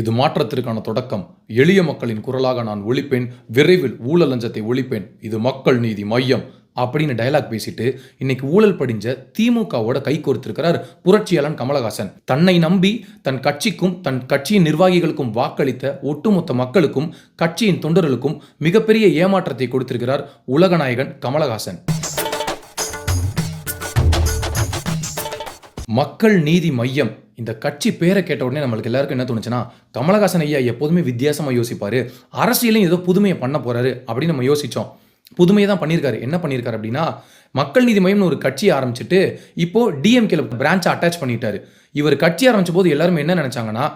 இது மாற்றத்திற்கான தொடக்கம். எளிய மக்களின் குரலாக நான் ஒழிப்பேன். விரைவில் ஊழல் லஞ்சத்தை ஒழிப்பேன். இது மக்கள் நீதி மையம். அப்படின்னு டயலாக் பேசிட்டு இன்னைக்கு ஊழல் படிஞ்ச திமுகவோட கை கோர்த்திருக்கிறார் புரட்சியாளன் கமலஹாசன். தன்னை நம்பி தன் கட்சிக்கும் தன் கட்சியின் நிர்வாகிகளுக்கும் வாக்களித்த ஒட்டுமொத்த மக்களுக்கும் கட்சியின் தொண்டர்களுக்கும் மிகப்பெரிய ஏமாற்றத்தை கொடுத்திருக்கிறார் உலகநாயகன் கமலஹாசன். மக்கள் நீதி மையம். இந்த கட்சி பேரை கேட்ட உடனே நம்மளுக்கு எல்லாருக்கும் என்ன தோணுச்சுன்னா கமலஹாசன் ஐயா எப்போதுமே வித்தியாசமாக யோசிப்பாரு. அரசியலையும் ஏதோ புதுமையை பண்ண போறாரு அப்படின்னு நம்ம யோசித்தோம் புதுமையை தான் பண்ணியிருக்காரு. என்ன பண்ணியிருக்காரு அப்படின்னா மக்கள் நீதி மையம்னு ஒரு கட்சி ஆரம்பிச்சுட்டு இப்போ டிஎம்கேல பிரான்ச்சை அட்டாச் பண்ணிட்டாரு. இவர் கட்சி ஆரம்பிச்ச போது எல்லாருமே என்ன நினச்சாங்கன்னா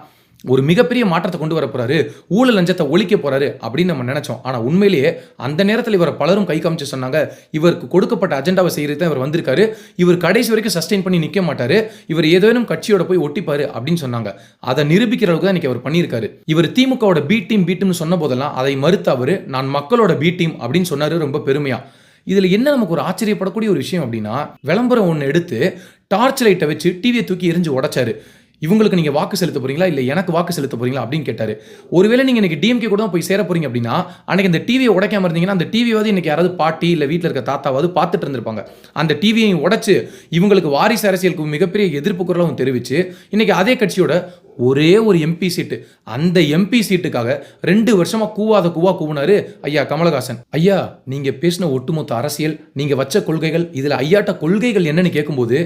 ஒரு மிகப்பெரிய மாற்றத்தை கொண்டு வர போறாரு. ஊழல் லஞ்சத்தை ஒழிக்க போறாரு அப்படின்னு நம்ம நினைச்சோம். ஆனா உண்மையிலேயே அந்த நேரத்தில் இவரை பலரும் கை காமிச்சு சொன்னாங்க. இவருக்கு கொடுக்கப்பட்ட அஜெண்டாவை செய்யறது தான் இவர் வந்திருக்காரு. இவர் கடைசி வரைக்கும் சஸ்டெயின் பண்ணி நிற்க மாட்டாரு. இவர் ஏதேனும் கட்சியோட போய் ஒட்டிப்பாரு அப்படின்னு சொன்னாங்க. அதை நிரூபிக்கிற அளவுக்கு தான் இன்னைக்கு அவர் பண்ணியிருக்காரு. இவர் திமுகவோட பி டீம் பி டீம்னு சொன்ன போதெல்லாம் அதை மறுத்த அவர் நான் மக்களோட பி டீம் அப்படின்னு சொன்னாரு ரொம்ப பெருமையா. இதுல என்ன நமக்கு ஒரு ஆச்சரியப்படக்கூடிய ஒரு விஷயம் அப்படின்னா விளம்பரம் ஒன்று எடுத்து டார்ச் லைட்டை வச்சு டிவியை தூக்கி எரிஞ்சு உடைச்சாரு. இவங்களுக்கு நீங்கள் வாக்கு செலுத்த போறீங்களா? இல்லை எனக்கு வாக்கு செலுத்த போறீங்களா? அப்படின்னு கேட்டார். ஒருவேளை நீங்கள் இன்றைக்கி டிஎம்கே கூட போய் சேர போறீங்க அப்படின்னா அன்னைக்கு இந்த டிவியை உடைக்காம இருந்தீங்கன்னா அந்த டிவியாவது இன்னைக்கு யாராவது பாட்டி இல்லை வீட்டில் இருக்க தாத்தாவாவது பார்த்துட்டு இருந்திருப்பாங்க. அந்த டிவியை உடைச்சு இவங்களுக்கு வாரிசு அரசியலுக்கு மிகப்பெரிய எதிர்ப்பு குரலாகவும் தெரிவித்து இன்றைக்கி அதே கட்சியோட ஒரே ஒரு எம்பி சீட்டு அந்த எம்பி சீட்டுக்காக ரெண்டு வருஷமா கூவாத கூவா கூவினாரு ஐயா கமலஹாசன். ஐயா நீங்க பேசின ஒட்டுமொத்த அரசியல் நீங்க வச்ச கொள்கைகள் இதுல ஐயாட்ட கொள்கைகள் என்னன்னு கேட்கும்போது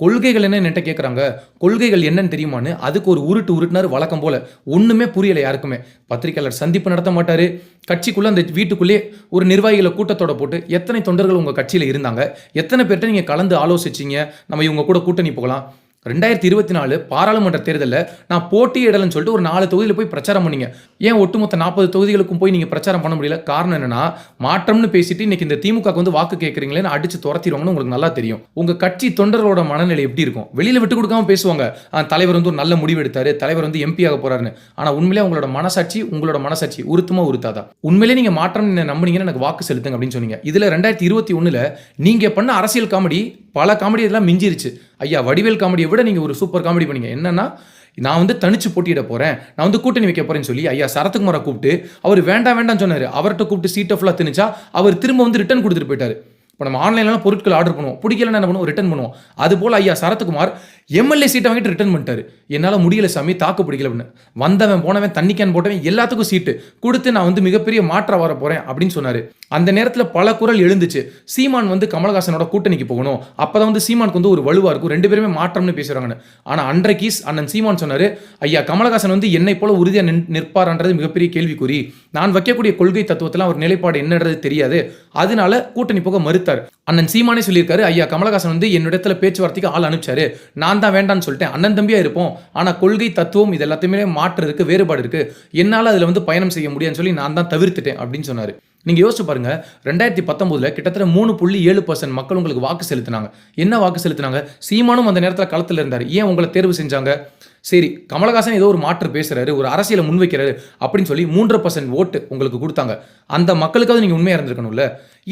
கொள்கைகள் என்ன என்கிட்ட கேட்குறாங்க கொள்கைகள் என்னன்னு தெரியுமான்னு அதுக்கு ஒரு உருட்டு உருட்டுனாரு வழக்கம் போல. ஒன்றுமே புரியலை யாருக்குமே. பத்திரிக்கையாளர் சந்திப்பு நடத்த மாட்டார். கட்சிக்குள்ளே அந்த வீட்டுக்குள்ளே ஒரு நிர்வாகிகளை கூட்டத்தோட போட்டு எத்தனை தொண்டர்கள் உங்கள் கட்சியில் இருந்தாங்க? எத்தனை பேர்கிட்ட நீங்கள் கலந்து ஆலோசிச்சீங்க? நம்ம இவங்க கூட கூட்டணி போகலாம். ரெண்டாயிரத்தி இருபத்தி நாலு பாராளுமன்ற தேர்தலில் நான் போட்டியிடலன்னு சொல்லிட்டு ஒரு நாலு தொகுதியில் போய் பிரச்சாரம் பண்ணீங்க. ஏன் ஒட்டுமொத்த நாற்பது தொகுதிகளுக்கும் போய் நீங்கள் பிரச்சாரம் பண்ண முடியல? காரணம் என்னன்னா மாற்றம்னு பேசிட்டு இன்னைக்கு இந்த திமுக வந்து வாக்கு கேட்குறீங்களேன்னு அடிச்சு துரத்திடுவாங்கன்னு உங்களுக்கு நல்லா தெரியும். உங்க கட்சி தொண்டர்களோட மனநிலை எப்படி இருக்கும்? வெளியில் விட்டு கொடுக்காம பேசுவாங்க. தலைவர் வந்து ஒரு நல்ல முடிவு எடுத்தாரு. தலைவர் வந்து எம்பி ஆக போறாருன்னு. ஆனால் உண்மையிலே உங்களோட மனசாட்சி உங்களோட மனசாட்சி உருத்தமா உருத்தாதா? உண்மையிலே நீங்க மாற்றம் என்ன நம்புனீங்கன்னு எனக்கு வாக்கு செலுத்துங்க அப்படின்னு சொன்னீங்க. இதுல ரெண்டாயிரத்தி இருபத்தி ஒண்ணுல நீங்க பண்ண அரசியல் காமெடி பல காமெடி இதெல்லாம் மிஞ்சிருச்சு. ஐயா வடிவேல் காமெடியை விட நீங்கள் ஒரு சூப்பர் காமெடி பண்ணீங்க. என்னன்னா நான் வந்து தனிச்சு போட்டியிட போகிறேன் நான் வந்து கூட்டணி வைக்க போகிறேன்னு சொல்லி ஐயா சரத்குமாரை கூப்பிட்டு அவர் வேண்டாம் வேண்டாம்னு சொன்னார். அவர்கிட்ட கூப்பிட்டு சீட்டை ஃபுல்லாக திணிச்சா அவர் திரும்ப வந்து ரிட்டர்ன் கொடுத்துட்டு போயிட்டார். இப்போ நம்ம ஆன்லைன்லாம் பொருட்கள் ஆர்டர் பண்ணுவோம். பிடிக்கலன்னா என்ன பண்ணுவோம்? ரிட்டர்ன் பண்ணுவோம். அது போல் ஐயா சரத்குமார் எம்எல்ஏ சீட்டை வாங்கிட்டு ரிட்டர்ன் பண்ணிட்டாரு. என்னால் முடியல சாமி தாக்கு பிடிக்கல அப்படின்னு. வந்தவன் போனவன் தண்ணி கேன் போட்டவன் எல்லாத்துக்கும் சீட்டு கொடுத்து நான் வந்து மிகப்பெரிய மாற்றம் வர போகிறேன் அப்படின்னு சொன்னார். அந்த நேரத்தில் பல குரல் எழுந்துச்சு. சீமான் வந்து கமலஹாசனோட கூட்டணிக்கு போகணும். அப்பதான் வந்து சீமானுக்கு வந்து ஒரு வலுவாக இருக்கும். ரெண்டு பேருமே மாற்றம்னு பேசுறாங்கன்னு. ஆனால் அன்றைக்கு அண்ணன் சீமான் சொன்னார் ஐயா கமலஹாசன் வந்து என்னை போல உறுதியாக நின் நிற்பார்ன்றது மிகப்பெரிய கேள்விக்குறி. நான் வைக்கக்கூடிய கொள்கை தத்துவத்தில் அவர் நிலைப்பாடு என்னன்றது தெரியாது. அதனால கூட்டணி போக மறுத்தார் அண்ணன் சீமானே சொல்லியிருக்காரு ஐயா கமலஹாசன் வந்து என்னிடத்துல பேச்சுவார்த்தைக்கு ஆள் அனுப்பிச்சாரு. நான் தான் வேண்டாம்னு சொல்லிட்டேன். அண்ணன் தம்பியா இருப்போம். ஆனா கொள்கை தத்துவம் இது எல்லாத்தையுமே மாற்று இருக்கு வேறுபாடு இருக்கு. என்னால அதுல வந்து பயணம் செய்ய முடியாதுன்னு சொல்லி நான் தான் தவிர்த்துட்டேன் அப்படின்னு சொன்னாரு. நீங்கள் யோசிச்சு பாருங்கள் ரெண்டாயிரத்தி பத்தொம்போதில் கிட்டத்தட்ட மூணு புள்ளி ஏழு பர்சன்ட் மக்கள் உங்களுக்கு வாக்கு செலுத்தினாங்க. என்ன வாக்கு செலுத்தினாங்க? சீமானும் அந்த நேரத்தில் களத்தில் இருந்தார். ஏன் உங்களை தேர்வு செஞ்சாங்க? சரி கமலஹாசன் ஏதோ ஒரு மாற்று பேசுகிறாரு ஒரு அரசியலை முன்வைக்கிறாரு அப்படின்னு சொல்லி மூன்றரை பர்சன்ட் ஓட்டு உங்களுக்கு கொடுத்தாங்க. அந்த மக்களுக்காவது நீங்கள் உண்மையாக இருந்திருக்கணும்ல?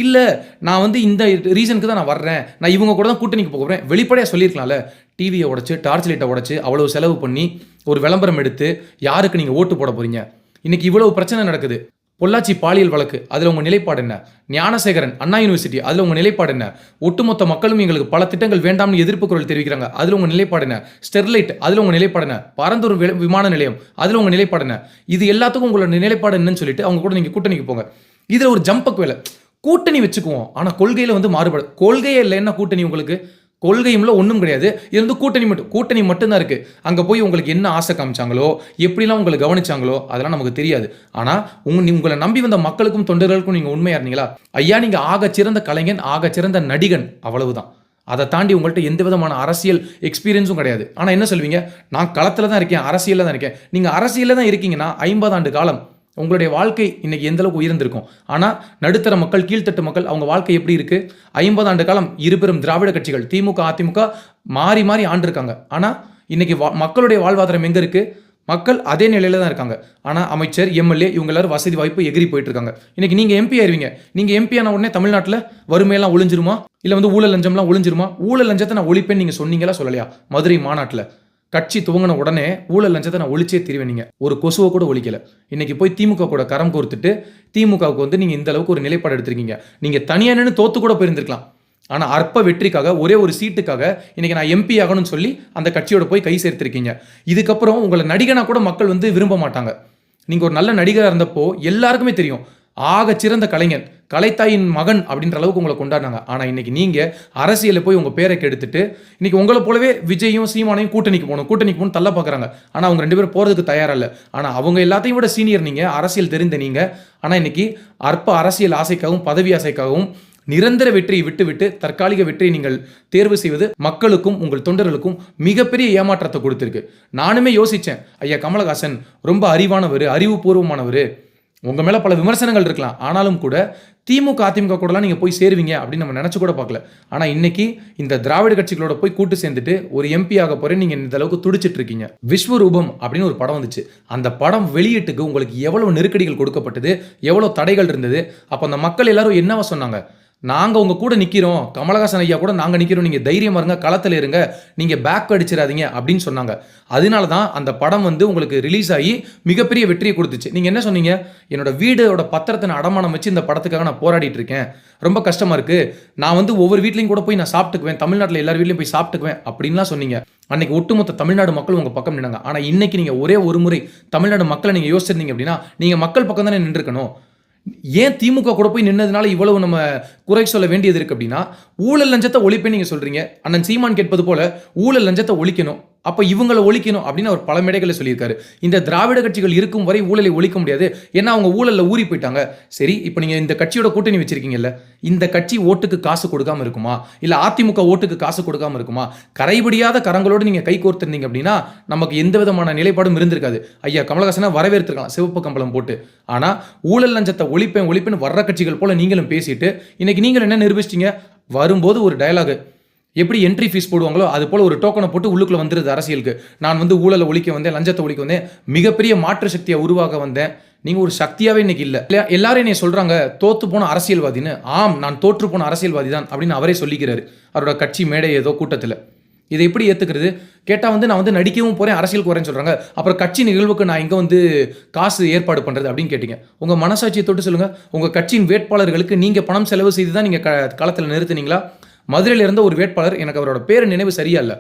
இல்லை நான் வந்து இந்த ரீசனுக்கு தான் நான் வர்றேன். நான் இவங்க கூட தான் கூட்டணிக்கு போக வெளிப்படையாக சொல்லியிருக்கலாம்ல. டிவியை உடச்சி டார்ச் லைட்டை உடைச்சு அவ்வளோ செலவு பண்ணி ஒரு விளம்பரம் எடுத்து யாருக்கு நீங்கள் ஓட்டு போட போகிறீங்க இன்னைக்கு இவ்வளவு பிரச்சனை நடக்குது. பொள்ளாச்சி பாலியல் வழக்கு அதில் உங்கள் நிலைப்பாடு என்ன? ஞானசேகரன் அண்ணா யூனிவர்சிட்டி அதில் உங்கள் நிலைப்பாடு என்ன? ஒட்டுமொத்த மக்களும் எங்களுக்கு பல திட்டங்கள் வேண்டாம்னு எதிர்ப்பு குரல் தெரிவிக்கிறாங்க. அதில் உங்கள் நிலைப்பாடு என்ன? ஸ்டெர்லைட் அதில் உங்கள் நிலைப்பாடு என்ன? பரந்தூர் விமான நிலையம் அதில் உங்கள் நிலைப்பாடு என்ன? இது எல்லாத்துக்கும் உங்களோட நிலைப்பாடு என்னன்னு சொல்லிட்டு அவங்க கூட நீங்கள் கூட்டணிக்கு போங்க. இதில் ஒரு ஜம்பக் வேலை. கூட்டணி வச்சுக்குவோம். ஆனால் கொள்கையில் வந்து மாறுபாடு கொள்கையே இல்லை என்ன கூட்டணி உங்களுக்கு கொள்கையும்ல ஒன்றும் கிடையாது. இது வந்து கூட்டணி மட்டும் கூட்டணி மட்டும்தான் இருக்குது அங்கே போய் உங்களுக்கு என்ன ஆசை காமிச்சாங்களோ எப்படிலாம் உங்களை கவனிச்சாங்களோ அதெல்லாம் நமக்கு தெரியாது. ஆனால் உங்க உங்களை நம்பி வந்த மக்களுக்கும் தொண்டர்களுக்கும் நீங்கள் உண்மையாக இருந்தீங்களா? ஐயா நீங்கள் ஆக சிறந்த கலைஞன் ஆக சிறந்த நடிகன் அவ்வளவுதான். அதை தாண்டி உங்கள்கிட்ட எந்த விதமான அரசியல் எக்ஸ்பீரியன்ஸும் கிடையாது. ஆனால் என்ன சொல்வீங்க? நான் களத்தில் தான் இருக்கேன் அரசியலில் தான் இருக்கேன். நீங்கள் அரசியலில் தான் இருக்கீங்கன்னா ஐம்பது ஆண்டு காலம் உங்களுடைய வாழ்க்கை இன்னைக்கு எந்தளவுக்கு உயர்ந்திருக்கும்? ஆனால் நடுத்தர மக்கள் கீழ்த்தட்டு மக்கள் அவங்க வாழ்க்கை எப்படி இருக்கு? ஐம்பது ஆண்டு காலம் இருபெரும் திராவிட கட்சிகள் திமுக அதிமுக மாறி மாறி ஆண்டிருக்காங்க. ஆனால் இன்னைக்கு வா- மக்களுடைய வாழ்வாதாரம் எங்கே இருக்கு? மக்கள் அதே நிலையில தான் இருக்காங்க. ஆனால் அமைச்சர் எம்எல்ஏ இவங்க எல்லாரும் வசதி வாய்ப்பு எகிரி போயிட்டு இருக்காங்க. இன்னைக்கு நீங்கள் எம்பி ஆயிருவீங்க. நீங்கள் எம்பி ஆன உடனே தமிழ்நாட்டில் வறுமையெல்லாம் ஒளிஞ்சிருமா? இல்லை வந்து ஊழல் லஞ்சம்லாம் ஒளிஞ்சிருமா? ஊழல் லஞ்சத்தை நான் ஒழிப்பேன்னு நீங்கள் சொன்னீங்களா சொல்லலையா? மதுரை மாநாட்டில். கட்சி துவங்கின உடனே ஊழல் லஞ்சத்தை நான் ஒழிச்சே தீருவேன் ஒரு கொசுவை கூட ஒழிக்கல. இன்னைக்கு போய் திமுக கூட கரம் கோர்த்துட்டு திமுகவுக்கு வந்து நீங்க இந்த அளவுக்கு ஒரு நிலைப்பாடு எடுத்திருக்கீங்க. நீங்க தனியாக நின்று தோத்து கூட போயிருந்திருக்கலாம். ஆனால் அற்ப வெற்றிக்காக ஒரே ஒரு சீட்டுக்காக இன்னைக்கு நான் எம்பி ஆகணும்னு சொல்லி அந்த கட்சியோட போய் கை சேர்த்திருக்கீங்க. இதுக்கப்புறம் உங்களை நடிகனா கூட மக்கள் வந்து விரும்ப மாட்டாங்க. நீங்க ஒரு நல்ல நடிகராக இருந்தப்போ எல்லாருக்குமே தெரியும். ஆக சிறந்த கலைஞன் கலைத்தாயின் மகன் அப்படின்ற அளவுக்கு உங்களை கொண்டாடினாங்க. ஆனால் இன்னைக்கு நீங்கள் அரசியலில் போய் உங்கள் பேரை கெடுத்துட்டு இன்னைக்கு உங்களை போலவே விஜயும் சீமானையும் கூட்டணிக்கு போகணும் கூட்டணிக்கு போகணும் தள்ள பார்க்குறாங்க ஆனால் அவங்க ரெண்டு பேரும் போகிறதுக்கு தயாராக இல்லை ஆனால் அவங்க எல்லாத்தையும் விட சீனியர் நீங்கள் அரசியல் தெரிந்த நீங்க. ஆனால் இன்னைக்கு அற்ப அரசியல் ஆசைக்காகவும் பதவி ஆசைக்காகவும் நிரந்தர வெற்றியை விட்டுவிட்டு தற்காலிக வெற்றியை நீங்கள் தேர்வு செய்வது மக்களுக்கும் உங்கள் தொண்டர்களுக்கும் மிகப்பெரிய ஏமாற்றத்தை கொடுத்துருக்கு. நானுமே யோசித்தேன் ஐயா கமலஹாசன் ரொம்ப அறிவானவர் அறிவுபூர்வமானவர். உங்கள் மேலே பல விமர்சனங்கள் இருக்கலாம். ஆனாலும் கூட திமுக அதிமுக கூடலாம் நீங்கள் போய் சேருவீங்க அப்படின்னு நம்ம நினச்சி கூட பார்க்கல. ஆனால் இன்னைக்கு இந்த திராவிட கட்சிகளோட போய் கூட்டு சேர்ந்துட்டு ஒரு எம்பி ஆக போகிறேன் நீங்கள் இந்த அளவுக்கு துடிச்சிட்டு இருக்கீங்க. விஸ்வரூபம் அப்படின்னு ஒரு படம் வந்துச்சு. அந்த படம் வெளியீட்டுக்கு உங்களுக்கு எவ்வளவு நெருக்கடிகள் கொடுக்கப்பட்டது எவ்வளோ தடைகள் இருந்தது அப்போ அந்த மக்கள் எல்லாரும் என்னவா சொன்னாங்க? நாங்கள் உங்கள் கூட நிற்கிறோம் கமலஹாசன் ஐயா கூட நாங்கள் நிற்கிறோம் நீங்கள் தைரியம் இருங்க களத்தில் இருங்க. நீங்கள் பேக் அடிச்சிடாதீங்க அப்படின்னு சொன்னாங்க. அதனால தான் அந்த படம் வந்து உங்களுக்கு ரிலீஸ் ஆகி மிகப்பெரிய வெற்றியை கொடுத்துச்சு. நீங்கள் என்ன சொன்னீங்க? என்னோட வீடோட பத்திரத்தை நான் அடமானம் வச்சு இந்த படத்துக்காக நான் போராடிட்டு இருக்கேன். ரொம்ப கஷ்டமாக இருக்குது நான் வந்து ஒவ்வொரு வீட்லையும் கூட போய் நான் சாப்பிட்டுக்குவேன். தமிழ்நாட்டில் எல்லார் வீட்லையும் போய் சாப்பிட்டுக்குவேன் அப்படின்லாம் சொன்னீங்க. அன்னைக்கு ஒட்டுமொத்த தமிழ்நாடு மக்கள் உங்கள் பக்கம் நின்னாங்க. ஆனால் இன்னைக்கு நீங்கள் ஒரே ஒரு முறை தமிழ்நாடு மக்களை நீங்கள் யோசிச்சிருந்தீங்க அப்படின்னா நீங்கள் மக்கள் பக்கம் தானே நின்றுக்கணும் ஏன் திமுக கூட போய் நின்னதுனால இவ்வளவு நம்ம குறை சொல்ல வேண்டியது இருக்கு அப்படின்னா ஊழல் லஞ்சத்தை ஒழிப்பேன் நீங்க சொல்றீங்க. அண்ணன் சீமான் கேட்பது போல ஊழல் லஞ்சத்தை ஒழிக்கணும். அப்போ இவங்களை ஒழிக்கணும் அப்படின்னு அவர் பல மேடைகளை சொல்லியிருக்காரு. இந்த திராவிட கட்சிகள் இருக்கும் வரை ஊழலை ஒழிக்க முடியாது. ஏன்னா அவங்க ஊழலில் ஊறி போயிட்டாங்க. சரி இப்போ நீங்கள் இந்த கட்சியோட கூட்டணி வச்சிருக்கீங்கல்ல இந்த கட்சி ஓட்டுக்கு காசு கொடுக்காம இருக்குமா? இல்லை அதிமுக ஓட்டுக்கு காசு கொடுக்காம இருக்குமா? கரைபடியாத கரங்களோடு நீங்கள் கை கோர்த்திருந்தீங்க அப்படின்னா நமக்கு எந்த விதமான நிலைப்பாடும் இருந்திருக்காது. ஐயா கமலஹாசனை வரவேற்றிருக்கலாம் சிவப்பு கம்பளம் போட்டு. ஆனால் ஊழல் லஞ்சத்தை ஒழிப்பேன் ஒழிப்பேன் வர்ற கட்சிகள் போல நீங்களும் பேசிட்டு இன்னைக்கு நீங்கள் என்ன நிரூபிச்சிட்டீங்க? வரும்போது ஒரு டயலாகு எப்படி என்ட்ரி ஃபீஸ் போடுவாங்களோ அது போல ஒரு டோக்கனை போட்டு உள்ளுக்குள்ள வந்துருது அரசியலுக்கு. நான் வந்து ஊழலை ஒழிக்க வந்தேன் லஞ்சத்தை ஒழிக்க வந்தேன் மிகப்பெரிய மாற்று சக்தியை உருவாக வந்தேன். நீங்கள் ஒரு சக்தியாகவே இன்னைக்கு இல்லை. இல்லையா எல்லாரும் என்னை சொல்கிறாங்க தோற்று போன அரசியல்வாதின்னு. ஆம் நான் தோற்று போன அரசியல்வாதி தான் அப்படின்னு அவரே சொல்லிக்கிறாரு. அவரோட கட்சி மேடை ஏதோ கூட்டத்தில். இதை எப்படி ஏற்றுக்கிறது கேட்டால் வந்து நான் வந்து நடிக்கவும் போகிறேன் அரசியலுக்கு வரேன்னு சொல்கிறாங்க அப்புறம் கட்சி நிகழ்வுக்கு நான் இங்கே வந்து காசு ஏற்பாடு பண்ணுறது அப்படின்னு கேட்டிங்க. உங்கள் மனசாட்சியை தொட்டு சொல்லுங்கள் உங்கள் கட்சியின் வேட்பாளர்களுக்கு நீங்கள் பணம் செலவு செய்து தான் நீங்கள் க- களத்தில் நிறுத்துனீங்களா? மதுரையில் இருந்த ஒரு வேட்பாளர் எனக்கு அவரோட பேர் நினைவு சரியா இல்லை.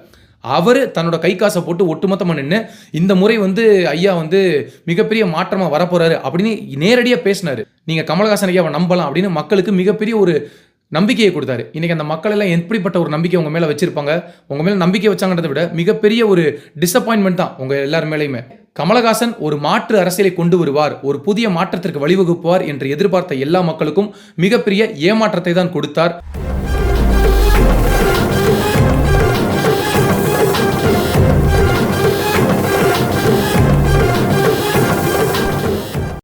அவர் தன்னோட கை காசை போட்டு ஒட்டுமொத்தமாக நின்று இந்த முறை வந்து ஐயா வந்து மிகப்பெரிய மாற்றமாக வரப்போறாரு அப்படின்னு நேரடியாக பேசினாரு. நீங்கள் கமலஹாசன் ஐயாவை நம்பலாம் அப்படின்னு மக்களுக்கு மிகப்பெரிய ஒரு நம்பிக்கையை கொடுத்தாரு. இன்றைக்கி அந்த மக்கள் எல்லாம் எப்படிப்பட்ட ஒரு நம்பிக்கை உங்கள் மேலே வச்சுருப்பாங்க? உங்கள் மேலே நம்பிக்கை வச்சாங்கன்றதை விட மிகப்பெரிய ஒரு டிசப்பாயின்மெண்ட் தான் உங்கள் எல்லார் மேலேயுமே. கமலஹாசன் ஒரு மாற்று அரசியலை கொண்டு வருவார் ஒரு புதிய மாற்றத்திற்கு வழிவகுப்பார் என்று எதிர்பார்த்த எல்லா மக்களுக்கும் மிகப்பெரிய ஏமாற்றத்தை தான் கொடுத்தார்.